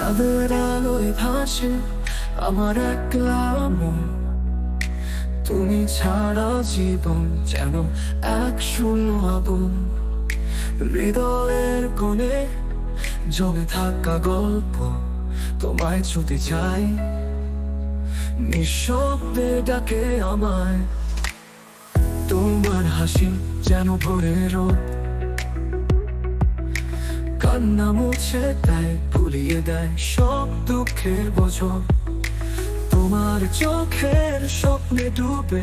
চাঁদের আলোয় ভাসে আমার একলা মন। তুমি ছাড়া জীবন যেন এক শূন্য আগুন। হৃদয়ের কোণে জমে থাকা গল্প তোমায় ছুতে চাই। নিঃশব্দে ডাকে আমায়। তোমার হাসি যেন ভোরের কান্না মুছে দেয় ভুলিয়ে দেয় সব দুঃখের বোঝো। তোমার চোখের স্বপ্নে ডুবে।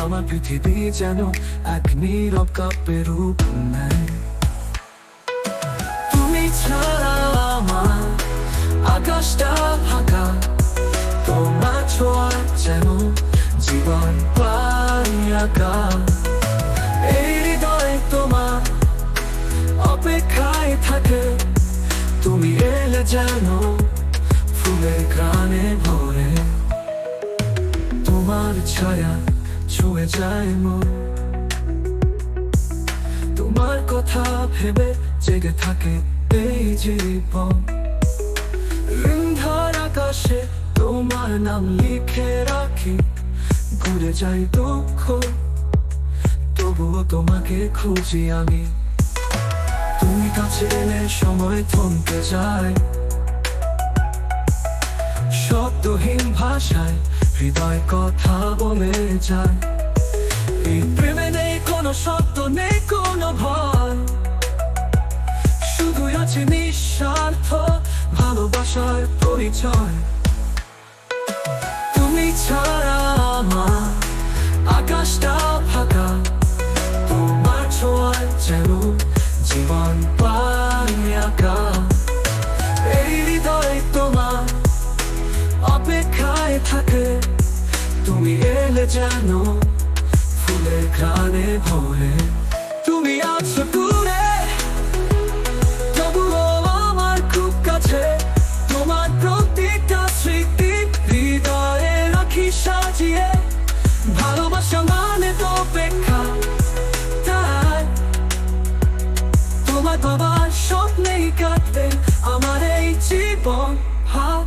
আমার পৃথিবী যেন এক নীরব কাপের রূপ নেয়। তুমি ছাড়া আমার আকাশটা ফাঁকা। তোমার ছোঁয়া যেন জীবন পাই আঁকা। অপেক্ষায় থাকে। তুমি এলে যেন ফুলের গ্রানে ভরে। তোমার ছায়া ছুঁয়ে যায় মন। তোমার কথা ভেবে জেগে থাকে এই জীবন। ঋন্ধার আকাশে তোমার নাম লিখে রাখি। ঘুরে যাই দুঃখ, তবুও তোমাকে খুঁজি আমি। এলে সময় থমকে যায়। শব্দহীন ভাষায় হৃদয় কথা বলে যায়। এই প্রেমে নেই কোনো শব্দ, নেই কোনো ভয়। শুধু আছে নিঃস্বার্থ, ভালোবাসার পরিচয়। আঁকা এই হৃদয় তোমার অপেক্ষায় থাকে। তুমি এলে যেন ফুলের ঘ্রাণে ভরে। তুমি আছো তোমার তোমার স্বপ্নেই কাটবে আমার এই জীবন হাত